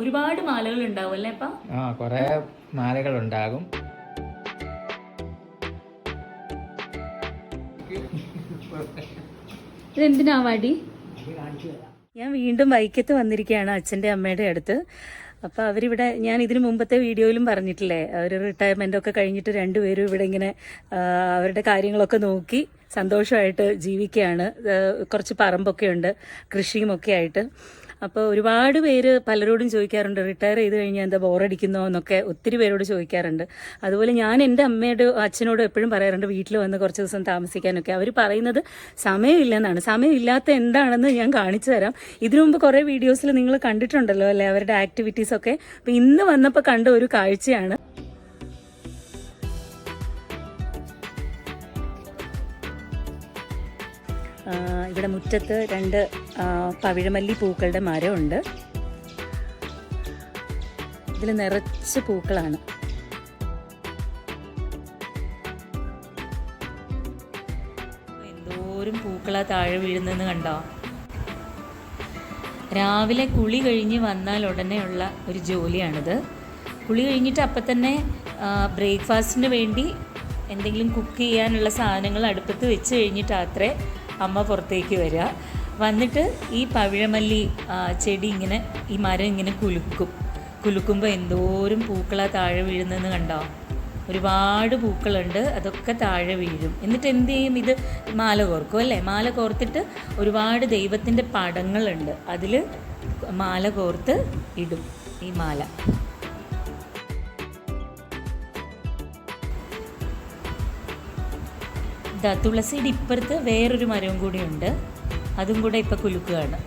ഒരുപാട് മാലകൾ ഉണ്ടാവും അല്ലേ അപ്പ? ആ കുറേ മാലകൾ ഉണ്ടാകും ഇതെന്തിനാ വാടി? ഞാൻ വീണ്ടും വൈക്കത്ത് വന്നിരിക്കുകയാണ് അച്ഛന്റെ അമ്മയുടെ അടുത്ത്. അപ്പോൾ അവരിവിടെ ഞാൻ ഇതിനു മുമ്പത്തെ വീഡിയോയിലും പറഞ്ഞിട്ടില്ലേ അവർ റിട്ടയർമെന്റ് ഒക്കെ കഴിഞ്ഞിട്ട് രണ്ടുപേരും ഇവിടെ ഇങ്ങനെ അവരുടെ കാര്യങ്ങളൊക്കെ നോക്കി സന്തോഷമായിട്ട് ജീവിക്കുകയാണ്. കുറച്ച് പറമ്പൊക്കെ ഉണ്ട് കൃഷിയും ഒക്കെ ആയിട്ട്. അപ്പോൾ ഒരുപാട് പേര് പലരോടും ചോദിക്കാറുണ്ട് റിട്ടയർ ചെയ്ത് കഴിഞ്ഞാൽ എന്താ ബോറടിക്കുന്നോ? എന്നൊക്കെ ഒത്തിരി പേരോട് ചോദിക്കാറുണ്ട്. അതുപോലെ ഞാൻ എന്റെ അമ്മയോട് അച്ഛനോട് എപ്പോഴും പറയാറുണ്ട് വീട്ടിൽ വന്ന് കുറച്ച് ദിവസം താമസിക്കാനൊക്കെ. അവർ പറയുന്നത് സമയമില്ലെന്നാണ്. സമയമില്ലാത്ത എന്താണെന്ന് ഞാൻ കാണിച്ചു തരാം. ഇതിനു മുമ്പ് കുറേ വീഡിയോസിൽ നിങ്ങൾ കണ്ടിട്ടുണ്ടല്ലോ അല്ലേ? അവരുടെ ആക്ടിവിറ്റീസ് ഒക്കെ. അപ്പോൾ ഇന്ന് വന്നപ്പോൾ കണ്ട ഒരു കാഴ്ചയാണ്. ഇവിടെ മുറ്റത്ത് രണ്ട് പവിഴമല്ലി പൂക്കളുടെ മരമുണ്ട്. ഇതിൽ നിറച്ച് പൂക്കളാണ്. എന്തോരം പൂക്കളാ താഴെ വീഴുന്നെന്ന് കണ്ടോ? രാവിലെ കുളി കഴിഞ്ഞ് വന്നാൽ ഉടനെയുള്ള ഒരു ജോലിയാണിത്. കുളി കഴിഞ്ഞിട്ട് അപ്പം തന്നെ ബ്രേക്ക്ഫാസ്റ്റിന് വേണ്ടി എന്തെങ്കിലും കുക്ക് ചെയ്യാനുള്ള സാധനങ്ങൾ അടുപ്പത്ത് വെച്ച് കഴിഞ്ഞിട്ട് അത്രേ അമ്മ പുറത്തേക്ക് വരിക. വന്നിട്ട് ഈ പവിഴമല്ലി ചെടി ഇങ്ങനെ ഈ മരം ഇങ്ങനെ കുലുക്കും. കുലുക്കുമ്പോൾ എന്തോരം പൂക്കളാ താഴെ വീഴുന്നതെന്ന് കണ്ടോ? ഒരുപാട് പൂക്കളുണ്ട് അതൊക്കെ താഴെ വീഴും. എന്നിട്ട് എന്ത് ചെയ്യും? ഇത് മാല കോർക്കും അല്ലേ? മാല കോർത്തിട്ട് ഒരുപാട് ദൈവത്തിന്റെ പടങ്ങളുണ്ട്. അതിൽ മാല കോർത്ത് ഇടും ഈ മാല. ദാ തുളസിയുടെ ഇപ്പുറത്ത് വേറൊരു മരവും കൂടിയുണ്ട്. അതും കൂടെ ഇപ്പം കുലുക്കുകയാണ്.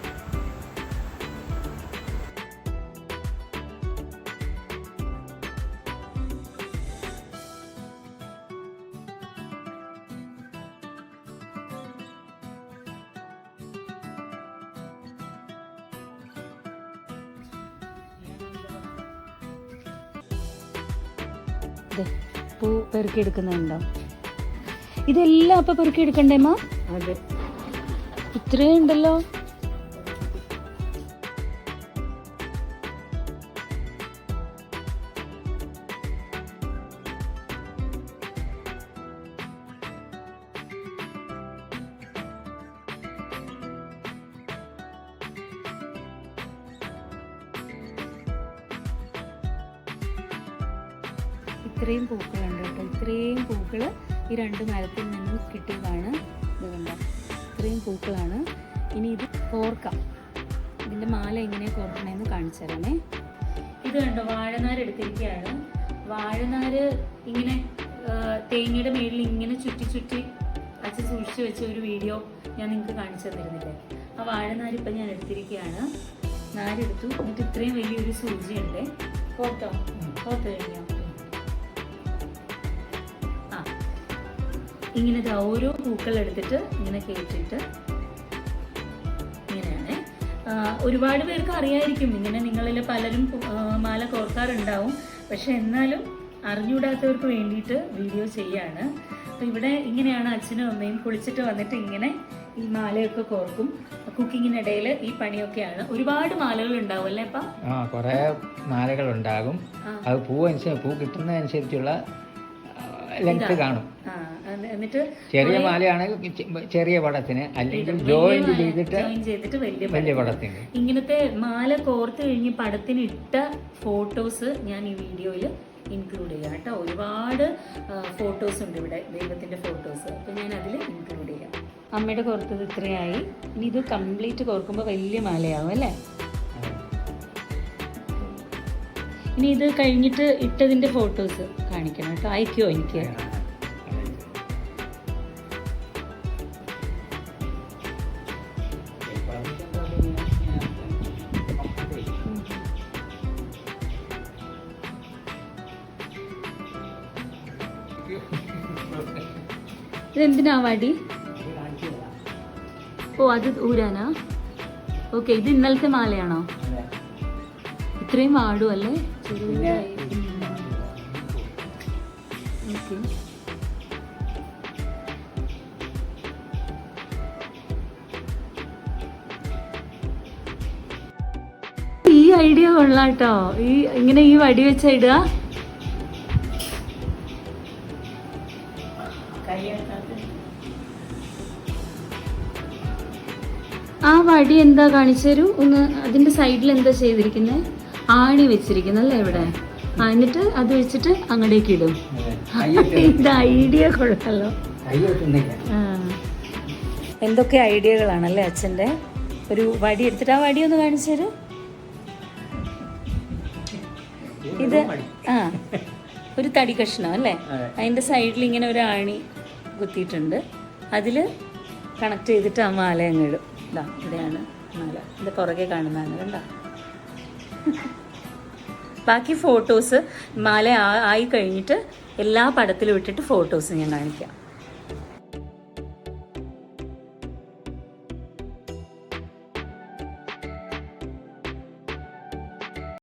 പൂ പെറുക്കിയെടുക്കുന്നുണ്ടോ? ഇതെല്ലാം അപ്പൊ പെറുക്കിയെടുക്കണ്ടേ മാ അതെ. ഇത്രയും ഉണ്ടല്ലോ. ഇത്രയും പൂക്കളുണ്ട് കേട്ടോ. ഇത്രയും പൂക്കൾ ഈ രണ്ട് മരത്തിൽ നിന്നും കിട്ടിയതാണ് ഇതുകൊണ്ട് ഇത്രയും പൂക്കളാണ്. ഇനി ഇത് കോർക്കാം ഇതിന്റെ മാല എങ്ങനെ കോർക്കണമെന്ന് കാണിച്ചു തരണേ ഇത് കണ്ടോ വാഴനാര് എടുത്തിരിക്കുകയാണ് വാഴനാര് ഇങ്ങനെ തേങ്ങയുടെ മേളിൽ ഇങ്ങനെ ചുറ്റി ചുറ്റി അച്ഛൻ സൂക്ഷിച്ചു വെച്ച ഒരു വീഡിയോ ഞാൻ നിങ്ങൾക്ക് കാണിച്ചു തന്നിരുന്നില്ലേ? ആ വാഴനാര് ഇപ്പം ഞാൻ എടുത്തിരിക്കുകയാണ് നാരെടുത്തു എന്നിട്ട് ഇത്രയും വലിയൊരു സൂചിയുണ്ട്. കോർത്തോ കോർത്ത് കഴിഞ്ഞോ? ഇങ്ങനെ ദാ ഓരോ പൂക്കൾ എടുത്തിട്ട് ഇങ്ങനെ കയറ്റിട്ട് ഇങ്ങനെയാണ്. ഒരുപാട് പേർക്ക് അറിയായിരിക്കും. ഇങ്ങനെ നിങ്ങളിൽ പലരും മാല കോർക്കാറുണ്ടാവും. പക്ഷെ എന്നാലും അറിഞ്ഞുകൂടാത്തവർക്ക് വേണ്ടിയിട്ട് വീഡിയോ ചെയ്യാണ്. അപ്പോൾ ഇവിടെ ഇങ്ങനെയാണ് അച്ഛനും അമ്മയും കുളിച്ചിട്ട് വന്നിട്ട് ഇങ്ങനെ ഈ മാലയൊക്കെ കോർക്കും. കുക്കിങ്ങിനിടയിൽ ഈ പണിയൊക്കെയാണ്. ഒരുപാട് മാലകൾ ഉണ്ടാവും അല്ലേ അപ്പം? ആ കുറേ മാലകൾ ഉണ്ടാകും. അത് പൂ അനുസരിച്ച് പൂ കിട്ടുന്നതനുസരിച്ചുള്ള ലെങ്ത് കാണും. ആ എന്നിട്ട് ചെറിയ മാലയാണെങ്കിൽ ചെറിയ പടത്തിന് അല്ലെങ്കിൽ ജോയിന്റ് ചെയ്തിട്ട് ജോയിൻ ചെയ്തിട്ട് വലിയ വലിയ പടത്തിന്. ഇങ്ങനത്തെ മാല കോർത്ത് കഴിഞ്ഞ് പടത്തിന് ഇട്ട ഫോട്ടോസ് ഞാൻ ഈ വീഡിയോയിൽ ഇൻക്ലൂഡ് ചെയ്യാം കേട്ടോ. ഒരുപാട് ഫോട്ടോസ് ഉണ്ട് ഇവിടെ ദൈവത്തിന്റെ ഫോട്ടോസ്. അപ്പോൾ ഞാൻ അതിൽ ഇൻക്ലൂഡ് ചെയ്യാം. അമ്മയുടെ കോർത്തത് ഇത്രയായി. ഇനി ഇത് കംപ്ലീറ്റ് കോർക്കുമ്പോൾ വലിയ മാലയാവും അല്ലേ? ഇനി ഇത് കഴിഞ്ഞിട്ട് ഇട്ടതിന്റെ ഫോട്ടോസ് കാണിക്കണം കേട്ടോ. അയക്കുമോ എനിക്ക്? ഇതെന്തിനാ വടി? ഓ അത് ഊരാനാ? ഓക്കെ ഇത് ഇന്നലത്തെ മാലയാണോ? ഇത്രയും ആടും അല്ലേ ഓക്കെ. ഈ ഐഡിയ കൊള്ളാട്ടോ. ഈ ഇങ്ങനെ ഈ വടി വെച്ച ഇടുക. ആ വടി എന്താ കാണിച്ചു തരൂ ഒന്ന് അതിന്റെ സൈഡിൽ എന്താ ചെയ്തിരിക്കുന്നത് ആണി വെച്ചിരിക്കുന്നല്ലേ ഇവിടെ? എന്നിട്ട് അത് വെച്ചിട്ട് അങ്ങടേക്ക് ഇടും. ഇത് ഐഡിയ കൊള്ളാലോ. എന്തൊക്കെ ഐഡിയകളാണല്ലേ അച്ഛന്റെ? ഒരു വടി എടുത്തിട്ട് ആ വടി ഒന്ന് കാണിച്ചു തരൂ. ഇത് ആ ഒരു തടി കഷ്ണം അല്ലേ? അതിന്റെ അതിന്റെ സൈഡിൽ ഇങ്ങനെ ഒരു ആണി കുത്തിയിട്ടുണ്ട്. അതിൽ കണക്ട് ചെയ്തിട്ട് ആ മാല അങ്ങ് ഇടും. ഇതാ ഇവിടെയാണ് മാല. ഇത് പുറകെ കാണുന്നതാണ് കണ്ടോ? ബാക്കി ഫോട്ടോസ് മാല ആയി കഴിഞ്ഞിട്ട് എല്ലാ പടത്തിലും ഇട്ടിട്ട് ഫോട്ടോസ് ഞാൻ കാണിക്കാം.